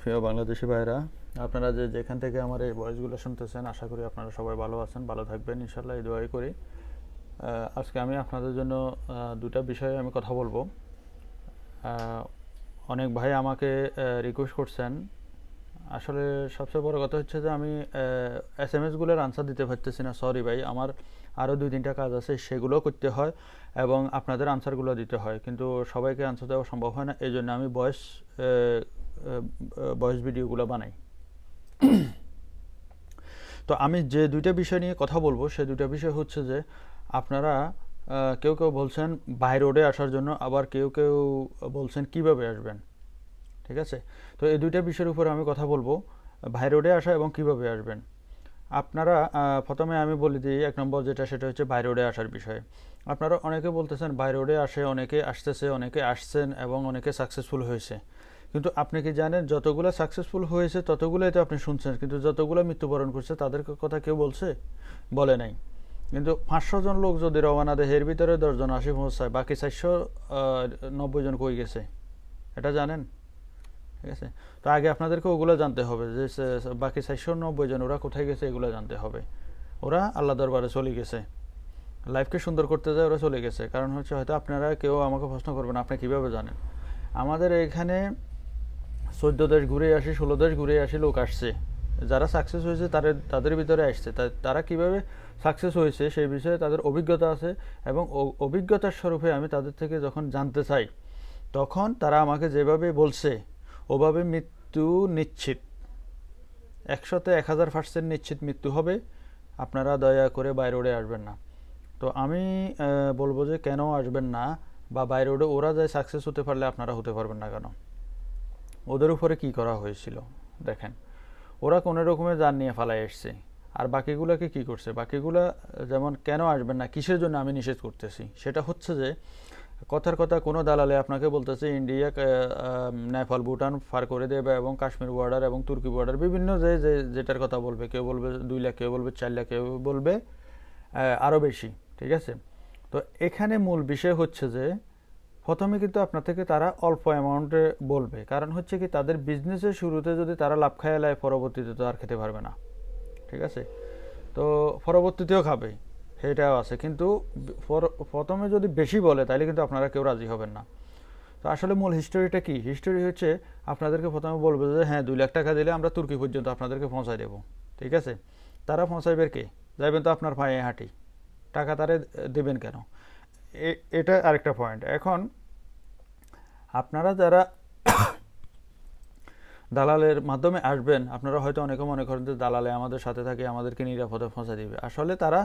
প্রিয় বাংলাদেশি ভাইরা আপনারা যে যেখান থেকে আমার এই ভয়েসগুলো শুনতেছেন, আশা করি আপনারা সবাই ভালো আছেন, ভালো থাকবেন ইনশাল্লাহ এই দোয়াই করি। আজকে আমি আপনাদের জন্য দুটা বিষয়ে আমি কথা বলব। অনেক ভাই আমাকে রিকোয়েস্ট করছেন। আসলে সবচেয়ে বড় কথা হচ্ছে যে আমি এস এম এসগুলোর আনসার দিতে পারতেছি না সরি ভাই, আমার আরও দুই তিনটা কাজ আছে, সেগুলো করতে হয় এবং আপনাদের আনসারগুলো দিতে হয়। কিন্তু সবাইকে আনসার দেওয়া সম্ভব হয় না, এই জন্য আমি ভয়েস ভয়েস ভিডিওগুলো বানাই। তো আমি যে দুইটা বিষয় নিয়ে কথা বলব, সে দুইটা বিষয় হচ্ছে যে, আপনারা কেউ কেউ বলছেন বাই রোডে আসার জন্য, আবার কেউ কেউ বলছেন কীভাবে আসবেন, ঠিক আছে? তো এই দুইটা বিষয়ের উপর আমি কথা বলব ভাই রোডে আসা এবং কীভাবে আসবেন। আপনারা প্রথমে আমি বলে দিই এক নম্বর যেটা, সেটা হচ্ছে বাই রোডে আসার বিষয়ে। আপনারা অনেকে বলতেছেন বাই রোডে আসে, অনেকে আসতেছে, অনেকে আসছেন এবং অনেকে সাকসেসফুল হয়েছে। কিন্তু আপনি কি জানেন, যতগুলো সাকসেসফুল হয়েছে, ততগুলোই তো আপনি শুনছেন। কিন্তু যতগুলো মৃত্যুবরণ করছে, তাদের কথা কেউ বলছে? বলে নাই। কিন্তু পাঁচশো জন লোক যদি রওনা দেয়, এর ভিতরে দশজন আসি পৌঁছায় বাকি চারশো নব্বই জন কই গেছে? এটা জানেন? ঠিক আছে? তো আগে আপনাদেরকে ওগুলো জানতে হবে যে বাকি চারশো নব্বই জন, ওরা কোথায় গেছে, এগুলো জানতে হবে। ওরা আল্লাহ দরবারে চলে গেছে। লাইফকে সুন্দর করতে যায়, ওরা চলে গেছে। কারণ হচ্ছে হয়তো আপনারা কেউ আমাকে প্রশ্ন করবেন, আপনি কীভাবে জানেন? আমাদের এখানে চোদ্দ দেশ ঘুরে আসি, ষোলো দেশ ঘুরে আসি, লোক আসছে। যারা সাকসেস হয়েছে তাদের তাদের ভিতরে আসছে। তারা কীভাবে সাকসেস হয়েছে, সেই বিষয়ে তাদের অভিজ্ঞতা আছে এবং অভিজ্ঞতার স্বরূপে আমি তাদের থেকে যখন জানতে চাই, তখন তারা আমাকে যেভাবে বলছে, ওভাবে মৃত্যু নিশ্চিত। একশোতে এক হাজার পার্সেন্ট নিশ্চিত মৃত্যু হবে। আপনারা দয়া করে বাই রোডে আসবেন না। তো আমি বলব যে কেন আসবেন না বা বাই রোডে ওরা যায় সাকসেস হতে পারলে আপনারা হতে পারবেন না কেন? ওদের উপরে কি করা হয়েছিল? দেখেন, ওরা কোনো রকমের যান নিয়ে ফালাই এসছে। আর বাকিগুলোকে কি করছে? বাকিগুলা যেমন কেন আসবেন না, কিসের জন্য আমি নিষেধ করতেছি? সেটা হচ্ছে যে, কথার কথা কোনো দালালে আপনাকে বলতেছে, ইন্ডিয়া নেপাল, ভুটান পার করে দেবে এবং কাশ্মীর বর্ডার এবং তুর্কি বর্ডার বিভিন্ন যে যে, যেটার কথা বলবে, কেউ বলবে দুই লাখ, কেউ বলবে চার লাখ, কেউ বলবে আরও বেশি, ঠিক আছে? তো এখানে মূল বিষয় হচ্ছে যে প্রথমে কিন্তু আপনার থেকে তারা অল্প অ্যামাউন্টে বলবে। কারণ হচ্ছে কি, তাদের বিজনেসের শুরুতে যদি তারা লাভ খায় লায় পরবর্তীতে তো আর খেতে পারবে না। ঠিক আছে? তো পরবর্তীতেও খাবে, সেটাও আছে। কিন্তু প্রথমে যদি বেশি বলে তাহলে কিন্তু আপনারা কেউ রাজি হবেন না। তো আসলে মূল হিস্টোরিটা কি? হিস্টোরি হচ্ছে, আপনাদেরকে প্রথমে বলবে যে হ্যাঁ দুই লাখ টাকা দিলে আমরা তুর্কি পর্যন্ত আপনাদেরকে পৌঁছায় দেবো। ঠিক আছে? তারা পৌঁছাইবে কে? যাবেন তো আপনার পায়ে হাঁটি। টাকা তারে দেবেন কেন? এটা আরেকটা পয়েন্ট এখন আপনারা যারা দালালের মাধ্যমে আসবেন, আপনারা হয়তো অনেকে মনে করেন যে দালালে আমাদের সাথে থাকে, আমাদেরকে নিরাপদে পৌঁছে দিবে। আসলে তারা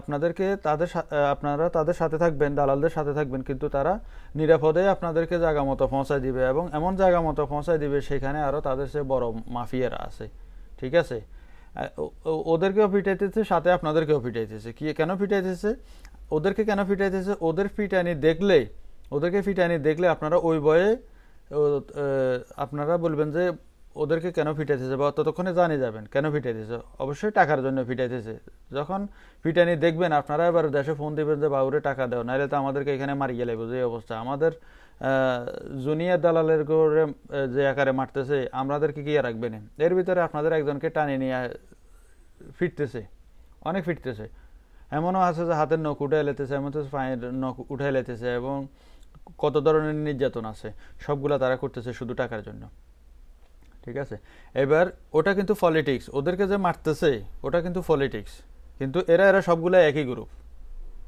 আপনাদেরকে তাদের আপনারা তাদের সাথে থাকবেন, দালালদের সাথে থাকবেন, কিন্তু তারা নিরাপদে আপনাদেরকে জায়গা মতো পৌঁছায় দিবে এবং এমন জায়গা মতো পৌঁছায় দিবে সেখানে আরও তাদের সে বড় মাফিয়ারা আছে। ঠিক আছে? ওদেরকেও পিটাইতেছে, সাথে আপনাদেরকেও পিটাইতেছে। কি, কেন পিটাইতেছে? ওদেরকে কেন ফিটাইতেছে ওদের পিটানি দেখলে, ওদেরকে পিটানি দেখলে আপনারা ওই বয়ে আপনারা বলবেন যে ওদেরকে কেন ফিটাইতেছে বা ততক্ষণে জানে যাবেন কেন ফিটাইতেছে অবশ্যই টাকার জন্য ফিটাইতেছে যখন ফিটানি দেখবেন, আপনারা এবার দেশে ফোন দিবেন যে, বাবুরে, টাকা দেও। নাহলে তো আমাদেরকে এখানে মারিয়ে লাগবে যে অবস্থা। আমাদের জুনিয়র দালালের করে যে আকারে মারতেছে আমাদেরকে আর রাখবেন এর ভিতরে আপনাদের একজনকে টানে নিয়ে, ফিরতেছে। অনেক ফিরতেছে। এমনও আছে যে হাতের নখ উঠে লেতেছে এমন তো পায়ের নখ উঠে লেতেছে এবং কত ধরনের নির্যাতন আছে, সবগুলা তারা করতেছে শুধু টাকার জন্য। ঠিক আছে? এবার ওটা কিন্তু পলিটিক্স ওদেরকে যে মারতেছে, ওটা কিন্তু পলিটিক্স কিন্তু এরা এরা সবগুলা একই গ্রুপ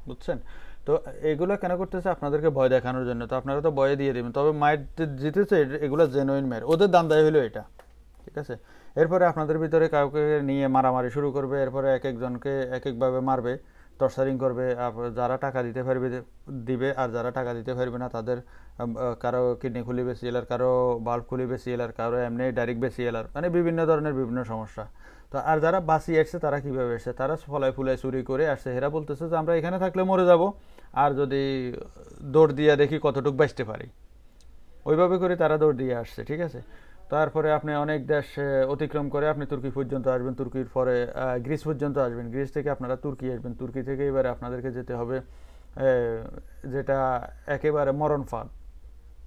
বুঝছেন? তো এগুলো কেন করতেছে? আপনাদেরকে ভয় দেখানোর জন্য। তো আপনারা তো ভয় দিয়ে দেবেন। তবে মায়ের জিতেছে, এগুলো জেনুইন মায়ের ওদের দান্দায় হলো এটা। ঠিক আছে? এরপরে আপনাদের ভিতরে কাউকে নিয়ে মারামারি শুরু করবে, এরপরে এক একজনকে এক একভাবে মারবে। টর্চারিং করবে যারা টাকা দিতে পারবে দিবে, আর যারা টাকা দিতে পারবে না, তাদের কারও কিডনি খুলি বেশি এলার কারও বাল্ব খুলি বেশি এলার কারও এমনি ডাইরেক্ট বেশি এলার মানে বিভিন্ন ধরনের বিভিন্ন সমস্যা। তো আর যারা বাঁচিয়ে আসছে, তারা কীভাবে এসছে তারা ফলায় ফুলায় চুরি করে আসছে। হেরা বলতেছে যে, আমরা এখানে থাকলে মরে যাব, আর যদি দৌড় দিয়ে দেখি কতটুকু বাঁচতে পারি। ওইভাবে করে তারা দৌড় দিয়ে আসছে, ঠিক আছে? তারপরে আপনি অনেক দেশ অতিক্রম করে আপনি তুর্কি পর্যন্ত আসবেন, তুর্কির পরে গ্রিস পর্যন্ত আসবেন। গ্রিস থেকে আপনারা তুর্কি আসবেন। তুর্কি থেকে এবারে আপনাদেরকে যেতে হবে যেটা একেবারে মরণ ফাঁদ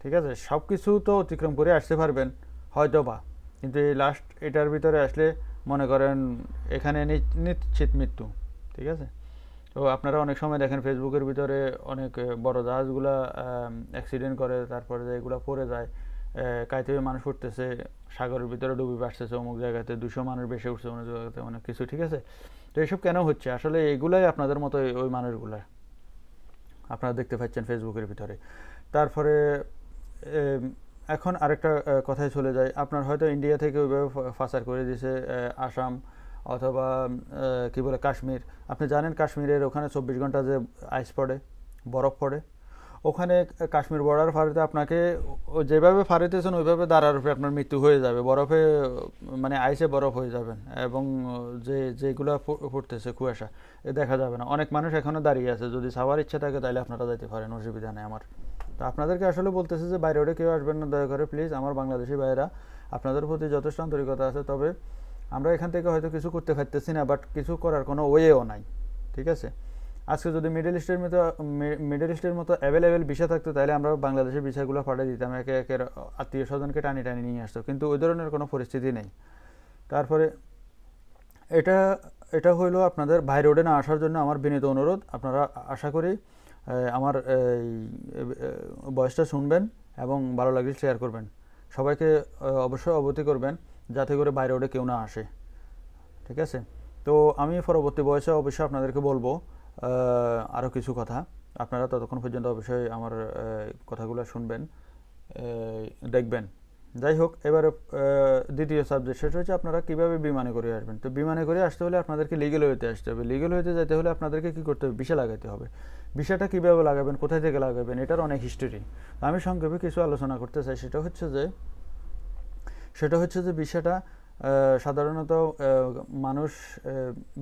ঠিক আছে? সব কিছু তো অতিক্রম করে আসতে পারবেন হয়তো বা কিন্তু এই লাস্ট এটার ভিতরে আসলে মনে করেন এখানে নিশ্চিত মৃত্যু। ঠিক আছে? তো আপনারা অনেক সময় দেখেন ফেসবুকের ভিতরে অনেক বড় জাহাজগুলা অ্যাক্সিডেন্ট করে, তারপরে এগুলা পড়ে যায়। কাইতে মানুষ উঠতেছে, সাগরের ভিতরে ডুবে আসতেছে অমুক জায়গাতে দুশো মানুষ বেশি উঠছে অনেক জায়গাতে অনেক কিছু, ঠিক আছে? তো এইসব কেন হচ্ছে? আসলে এগুলাই আপনাদের মতো ওই- মানুষগুলা। আপনারা দেখতে পাচ্ছেন ফেসবুকের ভিতরে। তারপরে এখন আরেকটা কথায় চলে যায় আপনার হয়তো ইন্ডিয়া থেকে ওইভাবে ফ- পাচার করে দিয়েছে আসাম অথবা কি বলে, কাশ্মীর। আপনি জানেন কাশ্মীরের ওখানে চব্বিশ ঘণ্টা যে আইস পড়ে, বরফ পড়ে? ওখানে কাশ্মীর বর্ডার ফাড়িতে আপনাকে যেভাবে ফাড়িতেছেন, ওইভাবে দাঁড়ার উপরে আপনার মৃত্যু হয়ে যাবে, বরফে মানে আইসে বরফ হয়ে যাবেন এবং যে, যেগুলো পড়তেছে কুয়াশা, এ দেখা যাবে না। অনেক মানুষ এখনও দাঁড়িয়ে আছে, যদি সাওয়ার ইচ্ছা থাকে তাহলে আপনারা যাইতে পারেন, অসুবিধা নেই আমার। তো আপনাদেরকে আসলে বলতেছে যে বাইরে ওঠে, কেউ আসবেন না, দয়া করে প্লিজ আমার বাংলাদেশি ভাইয়েরা, আপনাদের প্রতি যথেষ্ট আন্তরিকতা আছে, তবে আমরা এখান থেকে হয়তো কিছু করতে পারতেছি না বাট কিছু করার কোনো ওয়েও নাই, ঠিক আছে? আজকে যদি মিডল ইস্টের মতো মিডল ইস্টের মতো অ্যাভেলেবেল ভিসা থাকতো, তাহলে আমরা বাংলাদেশের ভিসাগুলো পাঠিয়ে দিতাম, একে একের আত্মীয় স্বজনকে টানি টানি নিয়ে আসতো। কিন্তু ওই ধরনের কোনো পরিস্থিতি নেই। তারপরে এটা এটা হইল আপনাদের বাই রোডে না আসার জন্য আমার বিনীত অনুরোধ। আপনারা আশা করি আমার এই বয়সটা শুনবেন এবং ভালো লাগলে শেয়ার করবেন। সবাইকে অবশ্যই অবগতি করবেন, যাতে করে বাই রোডে কেউ না আসে। ঠিক আছে? তো আমি পরবর্তী বয়সে অবশ্যই আপনাদেরকে বলব আরও কিছু কথা। আপনারা ততক্ষণ পর্যন্ত অবশ্যই আমার কথাগুলো শুনবেন দেখবেন। যাই হোক এবারে দ্বিতীয় সাবজেক্ট সেটা হচ্ছে আপনারা কীভাবে বিমানে করে আসবেন। তো বিমানে করে আসতে হলে আপনাদেরকে লিগেল হইতে আসতে হবে। লিগেল হইতে যেতে হলে আপনাদেরকে কী করতে হবে? ভিসা লাগাতে হবে। ভিসাটা কীভাবে লাগাবেন? কোথায় থেকে লাগাবেন? এটার অনেক হিস্টোরি আমি সংক্ষেপে কিছু আলোচনা করতে চাই। সেটা হচ্ছে যে সেটা হচ্ছে যে আহ, সাধারণত মানুষ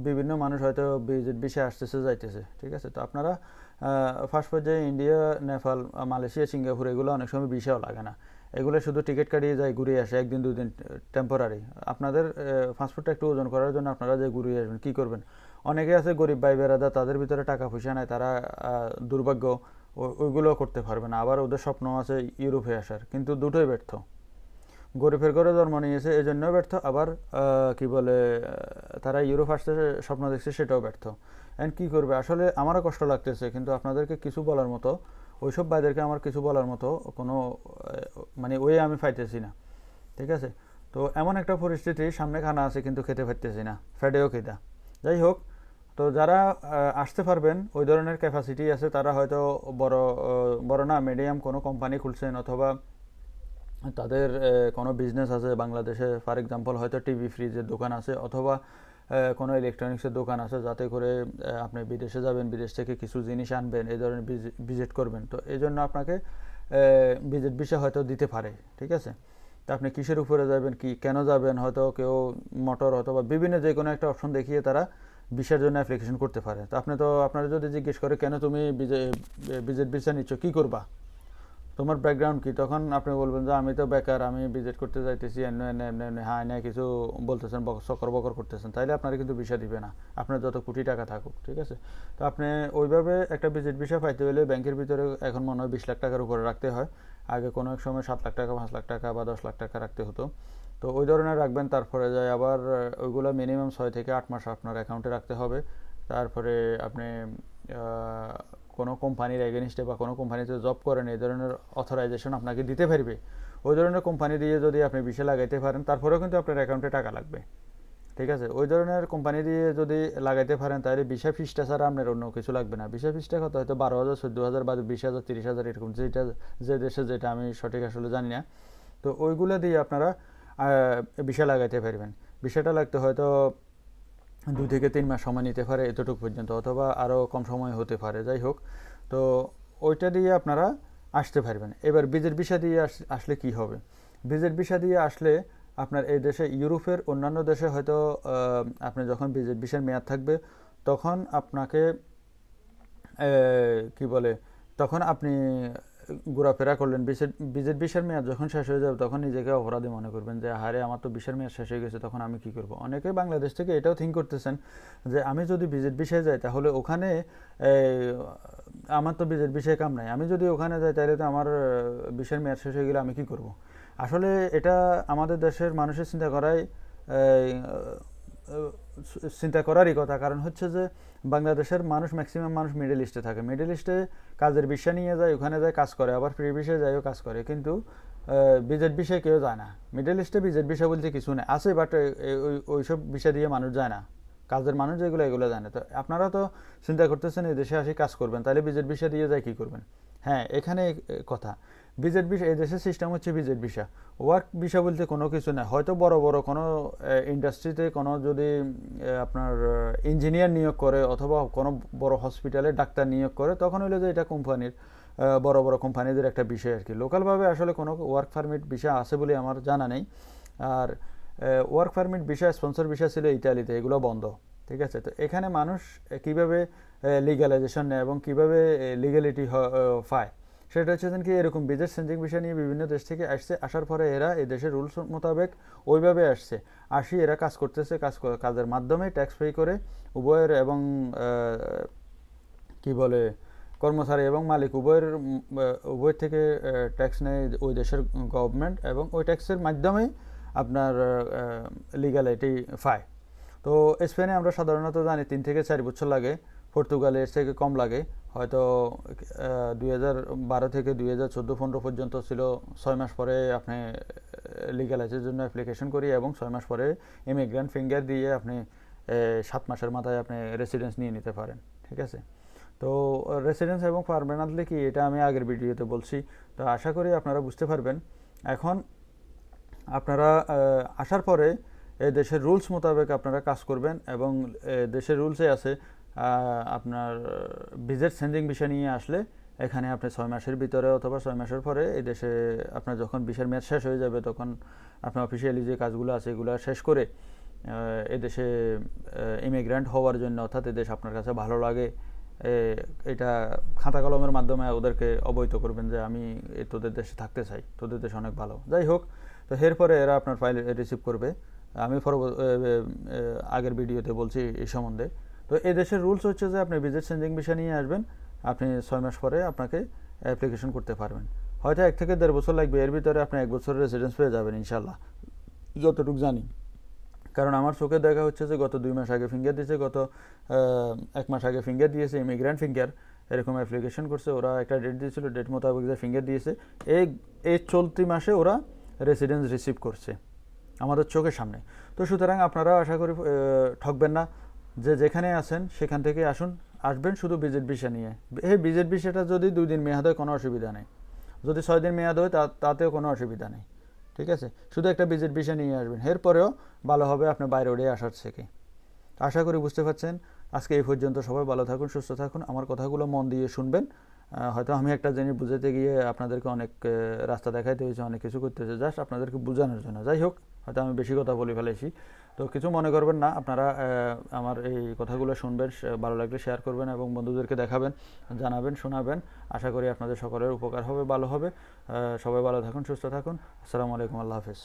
বিভিন্ন মানুষ হয়তো ভিজিট বিষয়ে আসতেছে, যাইতেছে, ঠিক আছে? তো আপনারা ফার্স্ট পর্যায়ে ইন্ডিয়া, নেপাল, মালয়েশিয়া, সিঙ্গাপুর এগুলো অনেক সময় বিষয়ও লাগে না। এগুলো শুধু টিকিট কাটিয়ে যায়, ঘুরে আসে, একদিন, দুদিন টেম্পোরারি আপনাদের পাসপোর্টটা একটু ওজন করার জন্য আপনারা যে ঘুরে আসবেন, কী করবেন? অনেকে আছে গরিব ভাই বেড়াদা তাদের ভিতরে টাকা পয়সা নেয় তারা দুর্ভাগ্য ওইগুলো করতে পারবে না। আবার ওদের স্বপ্ন আছে ইউরোপে আসার, কিন্তু দুটোই ব্যর্থ। গরিবের ঘরে জন্ম নিয়েছে এই জন্য ব্যর্থ। আবার কি বলে তারা ইউরোপ আসতে স্বপ্ন দেখছে, সেটাও ব্যর্থ। অ্যান্ড কী করবে? আসলে আমারও কষ্ট লাগতেছে, কিন্তু আপনাদেরকে কিছু বলার মতো, ওইসব ভাইদেরকে আমার কিছু বলার মতো কোনো মানে ওয়ে আমি পাইতেছি না। ঠিক আছে? তো এমন একটা পরিস্থিতি সামনে খানা আছে, কিন্তু খেতে পারতেছি না। ফেডেও খেতা যাই হোক, তো যারা আসতে পারবেন, ওই ধরনের ক্যাপাসিটি আছে, তারা হয়তো বড় বড় না মিডিয়াম কোনো কোম্পানি খুলছেন, অথবা তাদের কোনো বিজনেস আছে বাংলাদেশে ফর এক্সাম্পল হয়তো টিভি ফ্রিজের দোকান আছে অথবা কোনো ইলেকট্রনিক্সের দোকান আছে যাতে করে আপনি বিদেশে যাবেন, বিদেশ থেকে কিছু জিনিস আনবেন, এই ধরনের ভিজিট করবেন। তো এই জন্য আপনাকে ভিজিট বিষয় হয়তো দিতে পারে, ঠিক আছে? তা আপনি কিসের উপরে যাবেন, কি, কেন যাবেন? হয়তো কেউ মোটর অথবা বিভিন্ন যে কোনো একটা অপশন দেখিয়ে তারা ভিসার জন্য অ্যাপ্লিকেশন করতে পারে। তো আপনি তো, আপনারা যদি জিজ্ঞেস করে, কেন তুমি ভিজিট ভিসা নিচ্ছ? কী করবা? তোমার ব্যাকগ্রাউন্ড কি? তখন আপনি বলবেন যে, আমি তো বেকার, আমি ভিজিট করতে যাইতেছি, এমনি এমনি এমনি এমনি হ্যাঁ না কিছু বলতেছেন সকর বকর করতেছেন, তাইলে আপনারা কিন্তু ভিসা দিবে না। আপনার যত কোটি টাকা থাকুক, ঠিক আছে? তো আপনি ওইভাবে একটা ভিজিট ভিসা পাইতে হলে ব্যাংকের ভিতরে এখন মনে হয় বিশ লাখ টাকার উপরে রাখতে হয়। আগে কোনো এক সময় সাত লাখ টাকা, পাঁচ লাখ টাকা বা দশ লাখ টাকা রাখতে হতো। তো ওই ধরনের রাখবেন, তারপরে যায় আবার ওইগুলো মিনিমাম ছয় থেকে আট মাস আপনার অ্যাকাউন্টে রাখতে হবে। তারপরে আপনি কোনো কোম্পানির এগেনিস্টে বা কোনো কোম্পানিতে জব করেন, এই ধরনের অথরাইজেশন আপনাকে দিতে পারবে। ওই ধরনের কোম্পানি দিয়ে যদি আপনি বিষে লাগাইতে পারেন, তারপরেও কিন্তু আপনার অ্যাকাউন্টে টাকা লাগবে। ঠিক আছে? ওই ধরনের কোম্পানি দিয়ে যদি লাগাইতে পারেন, তাহলে বিশা ফিসটা ছাড়া আপনার অন্য কিছু লাগবে না। বিশা ফিসটা কত? হয়তো বারো হাজার, চোদ্দ হাজার বা বিশ হাজার, তিরিশ হাজার, এরকম যেটা, যে দেশে যেটা আমি সঠিক আসলে জানি না। তো ওইগুলো দিয়ে আপনারা বিষা লাগাইতে পারবেন। বিষয়টা লাগতে হয়তো দুই থেকে তিন মাস সময় নিতে পারে এতটুকু পর্যন্ত, অথবা আরও কম সময় হতে পারে, যাই হোক। তো ওইটা দিয়ে আপনারা আসতে পারবেন। এবার বীজের বিষা দিয়ে আস- আসলে কি হবে? বীজের বিষা দিয়ে আসলে আপনার এই দেশে, ইউরোপের অন্যান্য দেশে হয়তো আপনি যখন বীজের বিষের মেয়াদ থাকবে, তখন আপনাকে কি বলে, তখন আপনি ঘোরাফেরা করলেন। বিশের বীজের বিষের মেয়াদ যখন শেষ হয়ে যাবে তখন নিজেকে অপরাধী মনে করবেন যে হারে আমার তো বিষের মেয়াদ শেষ হয়ে গেছে তখন আমি কি করব? অনেকে বাংলাদেশ থেকে এটাও থিঙ্ক করতেছেন যে আমি যদি বিজের বিষয়ে যাই তাহলে ওখানে আমার তো বিজের বিষয়ে কাম নাই। আমি যদি ওখানে যাই তাহলে তো আমার বিষের মেয়াদ শেষ হয়ে গেলে আমি কি করব? আসলে এটা আমাদের দেশের মানুষের চিন্তা আহ, চিন্তা করারই কথা। কারণ হচ্ছে যে, বাংলাদেশের মানুষ ম্যাক্সিমাম মানুষ মিডল ইস্টে থাকে। মিডল ইস্টে কাজের বিষয় নিয়ে যায়, ওখানে যায়, কাজ করে। আবার ফ্রি বিষয়ে যায়ও, কাজ করে। কিন্তু বিজেট বিষয়ে কেউ যায় না। মিডল ইস্টে বিজেট বিষয় বলতে কিছু নেই। আছে বাট ওইসব বিষয় দিয়ে মানুষ যায় না। কাজের মানুষ যেগুলো, এগুলো জানে। তো আপনারা তো চিন্তা করতেছেন এই দেশে আসি কাজ করবেন। তাহলে বিজেট বিষয় দিয়ে যায়, কি করবেন? হ্যাঁ এখানে কথা। বিজেট বিষয়, এই দেশের সিস্টেম হচ্ছে বিজেট বিষয়। ওয়ার্ক বিষয় বলতে কোনো কিছু না। হয়তো বড় বড় কোনো ইন্ডাস্ট্রিতে কোনো যদি আপনার ইঞ্জিনিয়ার নিয়োগ করে অথবা কোনো বড় হসপিটালে ডাক্তার নিয়োগ করে, তখন হইল যে এটা কোম্পানির বড় বড় কোম্পানিদের একটা বিষয় আর কি লোকালভাবে আসলে কোনো ওয়ার্ক পারমিট বিষয় আছে বলে আমার জানা নেই। আর ওয়ার্ক পারমিট বিষয় স্পন্সর বিষয় ছিল ইতালিতে, এগুলো বন্ধ। ঠিক আছে? তো এখানে মানুষ কীভাবে লিগালাইজেশন নেয় এবং কীভাবে লিগ্যালিটি পায়? সেটা হচ্ছে কি এরকম বিদেশ চেঞ্জিং বিষয় নিয়ে বিভিন্ন দেশ থেকে আসছে, আসার পরে এরা এই দেশের রুলস মোতাবেক ওইভাবে আসছে। আসি, এরা কাজ করতেছে, কাজ কাজের মাধ্যমে ট্যাক্স পে করে উভয়ের এবং কি বলে, কর্মচারী এবং মালিক উভয়ের উভয় থেকে ট্যাক্স নেয় ওই দেশের গভর্নমেন্ট এবং ওই ট্যাক্সের মাধ্যমেই আপনার লিগালিটি পায়। তো স্পেনে আমরা সাধারণত জানি তিন থেকে চার বছর লাগে পর্তুগালে এর থেকে কম লাগে। হয়তো দুই হাজার বারো থেকে দুই হাজার চোদ্দ পনেরো পর্যন্ত ছিল। ছয় মাস পরে আপনি লিগালাইজের জন্য অ্যাপ্লিকেশন করি এবং ছয় মাস পরে ইমিগ্রেন্ট ফিঙ্গার দিয়ে আপনি সাত মাসের মাথায় আপনি রেসিডেন্স নিয়ে নিতে পারেন, ঠিক আছে? তো রেসিডেন্স এবং পারমানেন্টলি কি এটা আমি আগের ভিডিওতে বলছি। তো আশা করি আপনারা বুঝতে পারবেন। এখন আপনারা আসার পরে দেশের রুলস মোতাবেক আপনারা কাজ করবেন এবং দেশের রুলসে আছে আপনার ভিজিট সেন্ডিং বিষয় নিয়ে আসলে এখানে আপনি ছয় মাসের ভিতরে অথবা ছয় মাসের পরে এই দেশে আপনার যখন বিশের মেয়াদ শেষ হয়ে যাবে, তখন আপনার অফিসিয়ালি যে কাজগুলো আছে এগুলো শেষ করে এদেশে ইমিগ্রেন্ট হওয়ার জন্য অর্থাৎ এদেশ আপনার কাছে ভালো লাগে এটা খাতা কলমের মাধ্যমে ওদেরকে অবহিত করবেন যে আমি তোদের দেশে থাকতে চাই, তোদের দেশ অনেক ভালো। যাই হোক, তো এরপরে এরা আপনার ফাইল রিসিভ করবে। আমি আগের ভিডিওতে বলছি এই সম্বন্ধে। তো এই দেশের রুলস হচ্ছে যে আপনি ভিজিট চেঞ্জিং বিষয় নিয়ে আসবেন, আপনি ছয় মাস পরে আপনাকে অ্যাপ্লিকেশন করতে পারবেন। হয়তো এক থেকে দেড় বছর লাগবে, এর ভিতরে আপনি এক বছরের রেসিডেন্স পেয়ে যাবেন ইনশাল্লাহ যতটুকু জানি। কারণ আমার চোখে দেখা হচ্ছে যে গত দুই মাস আগে ফিঙ্গার দিয়েছে, গত এক মাস আগে ফিঙ্গার দিয়েছে ইমিগ্রেন্ট ফিঙ্গার এরকম অ্যাপ্লিকেশন করছে, ওরা একটা ডেট দিয়েছিল ডেট মোতাবেক যে ফিঙ্গার দিয়েছে, এই এই চলতি মাসে ওরা রেসিডেন্স রিসিভ করছে, আমাদের চোখের সামনে। তো সুতরাং আপনারা আশা করি ঠকবেন না। যে যেখানে আছেন, সেখান থেকে আসুন, আসবেন শুধু বিজেট ভিসা নিয়ে। এই বিজেট ভিসাটা যদি দুই দিন মেয়াদ হয়, কোনো অসুবিধা নেই। যদি ছয় দিন মেয়াদ হয় তাতেও কোনো অসুবিধা নেই। ঠিক আছে? শুধু একটা বিজেট ভিসা নিয়ে আসবেন। এরপরেও ভালো হবে আপনি বাইরে উড়ে আসার থেকে। আশা করি বুঝতে পারছেন। আজকে এই পর্যন্ত সবাই ভালো থাকুন, সুস্থ থাকুন। আমার কথাগুলো মন দিয়ে শুনবেন। হয়তো আমি একটা জিনিস বুঝাতে গিয়ে আপনাদেরকে অনেক রাস্তা দেখাইতে হয়েছে, অনেক কিছু করতে হয়েছে জাস্ট আপনাদেরকে বোঝানোর জন্য। যাই হোক, হয়তো আমি বেশি কথা বলে ফেলেছি। তো কিছু মনে করবেন না, আপনারা আমার এই কথাগুলো শুনবেন ভালো লাগলে শেয়ার করবেন এবং বন্ধুদেরকে দেখাবেন, জানাবেন, শোনাবেন। আশা করি আপনাদের সকলের উপকার হবে, ভালো হবে। সবাই ভালো থাকুন, সুস্থ থাকুন। আসসালামু আলাইকুম, আল্লাহ হাফিজ।